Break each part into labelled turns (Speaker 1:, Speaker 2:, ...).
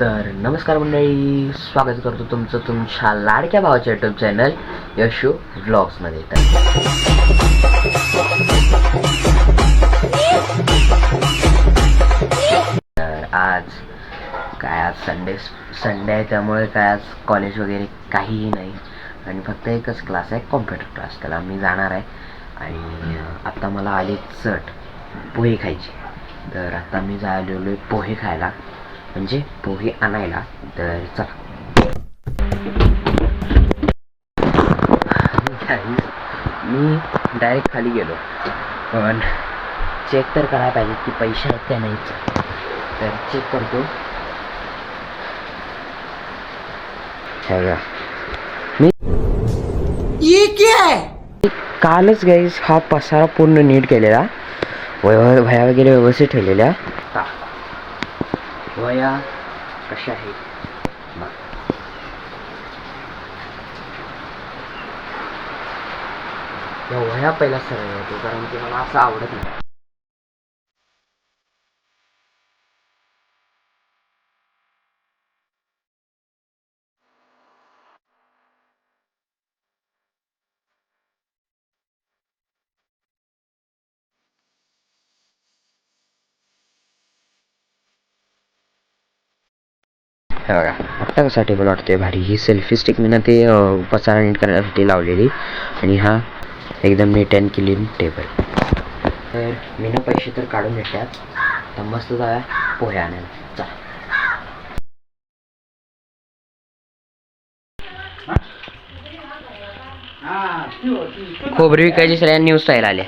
Speaker 1: तर नमस्कार मंडळी स्वागत करतो तुमचं तुमच्या लाडक्या भावाच्या युट्यूब चॅनल यशो व्लॉग्समध्ये तर आज काय आज संडे संडे आहे त्यामुळे काय आज कॉलेज वगैरे काहीही नाही. आणि फक्त एकच क्लास आहे कॉम्प्युटर क्लास त्याला मी जाणार आहे. आणि आत्ता मला आली चट पोहे खायची. तर आत्ता मी जायलेलो आहे पोहे खायला. म्हणजे पोहे आणायला तर चला. मी डायरेक्ट खाली गेलो. पण चेक तर करायला पाहिजे की पैसे आहेत त्या नाहीच तर चेक करतो. हे कालच गाईस हा पसारा पूर्ण नीट केलेला. वय वगैरे व्यवस्थित ठेवलेल्या. वया कशा आहेत बघ. या वह्या पहिला सरळ होतो कारण की मला असं आवडत नाही हे बघा. आता कसा टेबल वाटतोय भारी. ही सेल्फी स्टिक मी ना ते अं, पसारा नीट करण्यासाठी लावलेली. आणि हा एकदम नीट अँड क्लीन टेबल तर मी ना पैसे तर काढून घेतल्यात. तर मस्त जाऊया पोहे आणायला. चला. खोबरी विकायची सगळ्या न्यूज स्टाईल आल्या.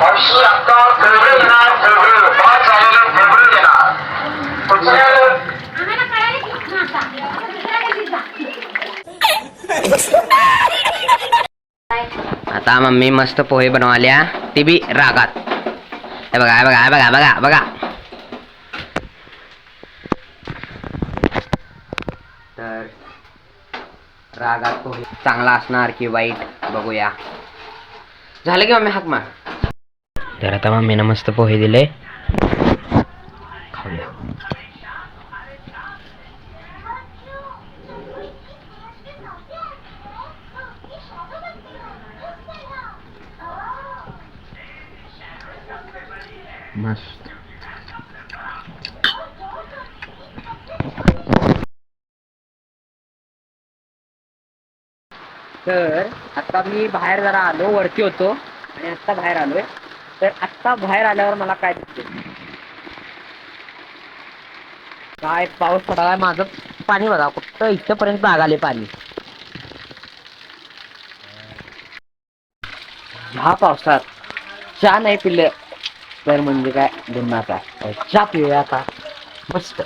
Speaker 2: हर्षी फेब्रुवारी येणार फेब्रुवारी पाच आलेलं फेब्रुवारी येणार पुढच्या
Speaker 3: आम्हाला कळालं की हा आता आता दुसऱ्या कधी जा
Speaker 1: आता मम्मी मस्त पोहे बनवाल्या. ते बी रागात. हे बघा बघा बघा बघा बघा. तर रागात पोहे चांगला असणार की वाईट बघूया. झालं की मम्मी हाक मार? तर आता मम्मीनं मस्त पोहे दिले. मस्त. तर आता मी बाहेर जरा आलो वरती होतो आणि आता बाहेर आलोय. तर आत्ता बाहेर आल्यावर मला काय दिसते काय पाऊस पडालाय माझं? पाणी बघा फक्त इथपर्यंत आले पाणी. ह्या पावसात चहा नाही पिलं. तर म्हणजे काय? गुन्हाचा आहे. चहा पिऊया आता. मस्त.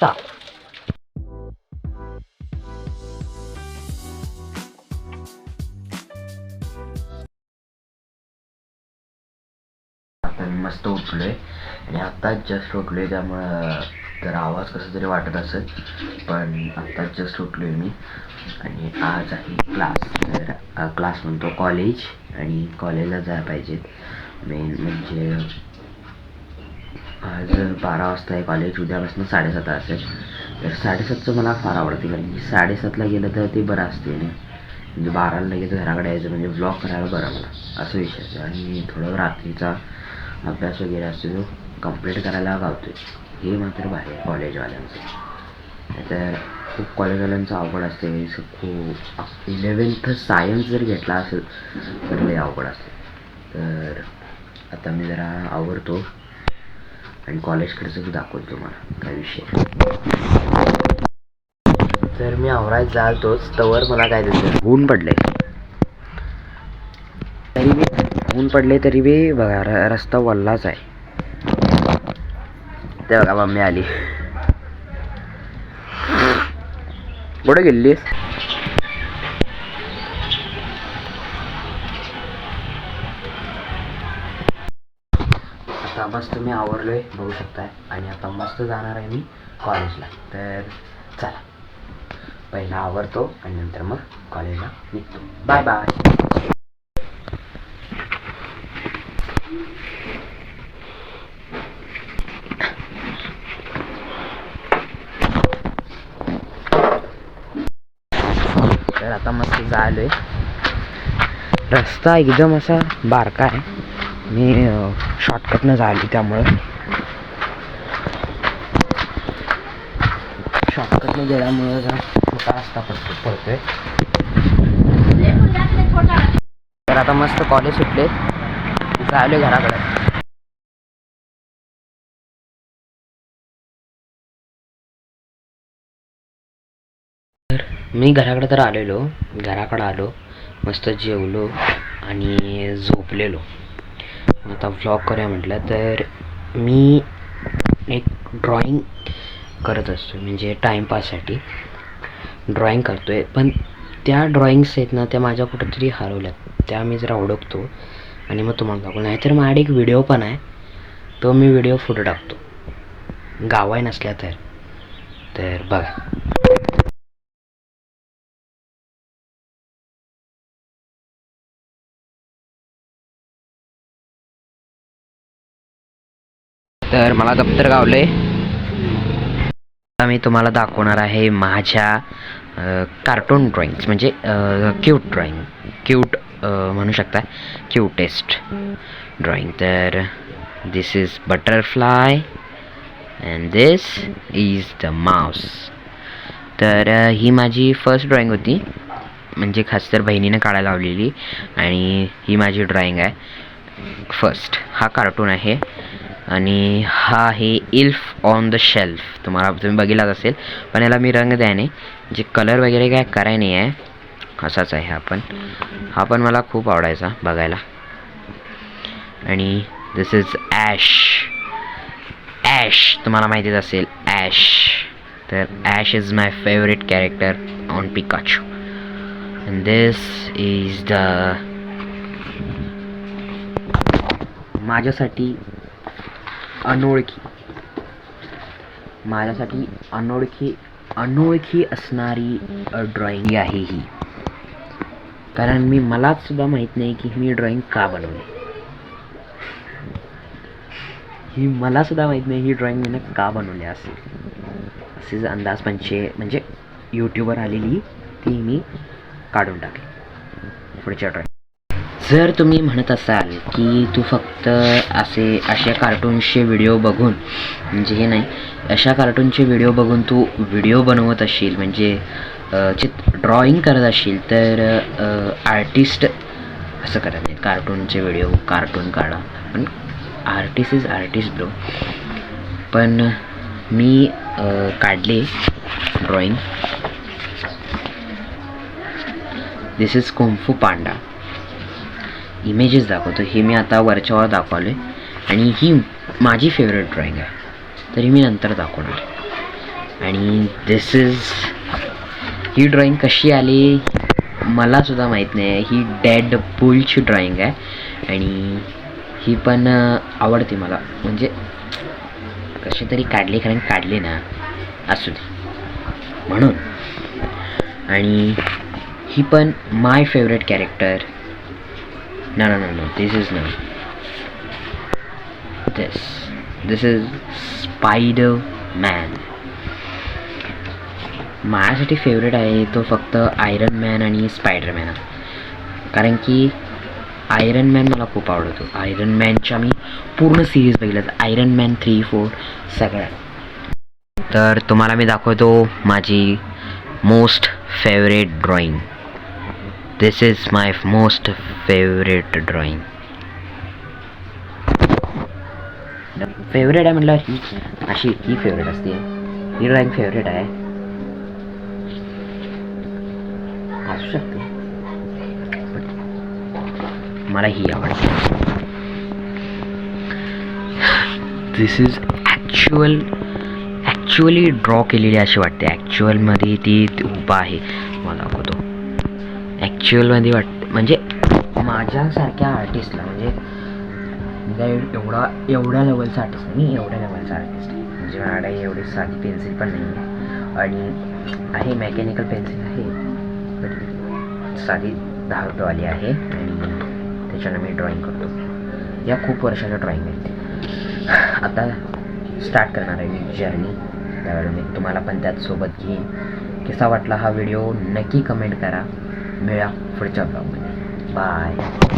Speaker 1: चा मस्त उठलोय. आणि आत्ताच जस्ट उठलोय त्यामुळं तर आवाज कसा तरी वाटत असेल पण आत्ताच जस्ट उठलोय मी. आणि आज आहे क्लास तर क्लास म्हणतो कॉलेज आणि कॉलेजला जायला पाहिजेत मेन म्हणजे आज बारा वाजता आहे कॉलेज उद्यापासून साडेसात असेल तर साडेसातचं मला फार आवडते कारण की साडेसातला गेलं तर ते बरं असते ना म्हणजे बाराला लगेच घराकडे यायचं म्हणजे ब्लॉग करायला बरं मला. असं विषय आहे. आणि थोडं रात्रीचा अभ्यास वगैरे असतो जो कंप्लीट करायला गावतो हे मात्र बाहेर कॉलेजवाल्यांचं तर खूप कॉलेजवाल्यांचं अवघड असते. खूप इलेवन्थ सायन्स जर घेतला असेल तर लई अवघड असते. तर आता मी जरा आवडतो आणि कॉलेजकडे बी दाखवतो तुम्हाला. काय विषय? तर मी आवरायला जातोच. तवर मला काय दिसतं ऊन पडले तरी बी ऊन पडले तरी बी बघा रस्ता वल्लाच आहे. ते बघा मम्मी आली. कुठे गेलीस? जवळपास तुम्ही आवरलोय बघू शकताय. आणि आता मस्त जाणार आहे मी कॉलेजला. तर चला. पहिला आवरतो आणि नंतर मग कॉलेजला निघतो. Bye bye. तर आता मस्त झालोय रस्ता एकदम असा बारका आहे. मी शॉर्टकटनं झाली त्यामुळं. शॉर्टकटनं गेल्यामुळं जरा छोटा रस्ता पडतो पडतोय. तर आता मस्त कॉलेज सुटले. जायलोय घराकडे. तर मी घराकडे तर आलेलो. घराकडे आलो. मस्त जेवलो आणि झोपलेलो. आता व्लॉग करूया म्हटलं तर मी एक ड्रॉइंग करत असतो म्हणजे टाईमपाससाठी ड्रॉइंग करतो आहे पण त्या ड्रॉइंग्स आहेत ना त्या माझ्या कुठंतरी हरवल्यात. त्या मी जरा ओळखतो आणि मग तुम्हाला दाखवतो. नाहीतर माझ्याकडे एक व्हिडिओ पण आहे. तो मी व्हिडिओ पुढे टाकतो. गावाय नसल्या तर. तर बघा. तर मला दप्तर गावले आता मी तुम्हाला दाखवणार आहे माझ्या कार्टून ड्रॉइंग्स म्हणजे क्यूट ड्रॉइंग क्यूट म्हणू शकता क्यूटेस्ट ड्रॉइंग तर this is butterfly and this is the mouse तर ही माझी फर्स्ट ड्रॉइंग होती. म्हणजे खास तर बहिणीनं काढायला लावलेली आणि ही माझी ड्रॉइंग आहे. फर्स्ट हा कार्टून आहे. आणि हा आहे इल्फ ऑन द शेल्फ. तुम्हाला तुम्ही बघितलाच असेल पण याला मी रंग द्याने जे कलर वगैरे काय कराय नाही आहे असाच आहे हा पण. हा पण मला खूप आवडायचा बघायला. आणि दिस इज ॲश ॲश तुम्हाला माहितीच असेल ॲश तर Ash is my favourite character on Pikachu and this is the माझ्यासाठी अनोळखी. माझ्यासाठी अनोळखी अनोळखी असणारी ड्रॉइंग आहे ही. कारण मी मलाच सुद्धा माहीत नाही की मी ड्रॉइंग का बनवली ही मला सुद्धा माहीत नाही ही ड्रॉइंग मी का बनवली असेल. असेच अंदाज पंचे म्हणजे, म्हणजे यूट्यूबवर आलेली ती मी काढून टाकली. पुढच्या ड्रॉइंग जर तुम्ही म्हणत असाल की तू फक्त असे अशा कार्टून्सचे व्हिडिओ बघून म्हणजे हे नाही अशा कार्टूनचे व्हिडिओ बघून तू व्हिडिओ बनवत असशील म्हणजे अ, चित ड्रॉइंग करत असशील तर आर्टिस्ट असं करत नाही कार्टूनचे व्हिडिओ कार्टून काढा. पण आर्टिस्ट इज आर्टिस्ट ब्रो पण मी काढले drawing this is Kung Fu Panda images दाखवतो. हे मी आता वरच्यावर दाखवले आणि ही माझी फेवरेट ड्रॉइंग आहे. तरी मी नंतर दाखवणार. आणि दिस इज ही ड्रॉइंग कशी आली? मलासुद्धा माहीत नाही. ही डॅड बुलची ड्रॉइंग आहे. आणि ही पण आवडते मला. म्हणजे कशी तरी काढली कारण काढली ना. असू दे. म्हणून. आणि ही पण my favourite character No, no, no, no. This is no. This. This is Spider Man. माझ्यासाठी फेवरेट आहे तो फक्त आयरन मॅन आणि स्पायडरमॅन कारण की आयरन मॅन मला खूप आवडतो आयरन मॅनच्या मी पूर्ण सिरीज बघितल्यात आयरन मॅन थ्री फोर सगळ्या तर तुम्हाला मी दाखवतो माझी most favourite drawing this is my most favourite drawing favourite आहे म्हटलं ही अशी ही फेवरेट असते. ही ड्रॉइंग फेवरेट आहे. असू शकते. मला ही आवडते. This is actual actually draw केलेली अशी वाटते. ॲक्च्युअलमध्ये ती उभा आहे. मला दाखवतो ॲक्च्युअलमध्ये वाटते म्हणजे माझ्यासारख्या आर्टिस्टला म्हणजे मी एवढा एवढ्या लेवलचा आर्टिस्ट नाही मी एवढ्या लेवलचा आर्टिस्ट आहे. म्हणजे माझ्याकडे एवढी साधी पेन्सिल पण नाही आहे आणि आहे मेकॅनिकल पेन्सिल आहे. साधी दहा रुपयेवाली आहे. आणि त्याच्यानं मी ड्रॉईंग करतो. या खूप वर्षाचं ड्रॉईंग आहे. आता स्टार्ट करणार आहे मी जर्नी त्यावेळेला मी तुम्हाला पण त्यात सोबत घेईन. कसा वाटला हा व्हिडिओ नक्की कमेंट करा. मिळा पुढच्या ब्लॉगमध्ये बाय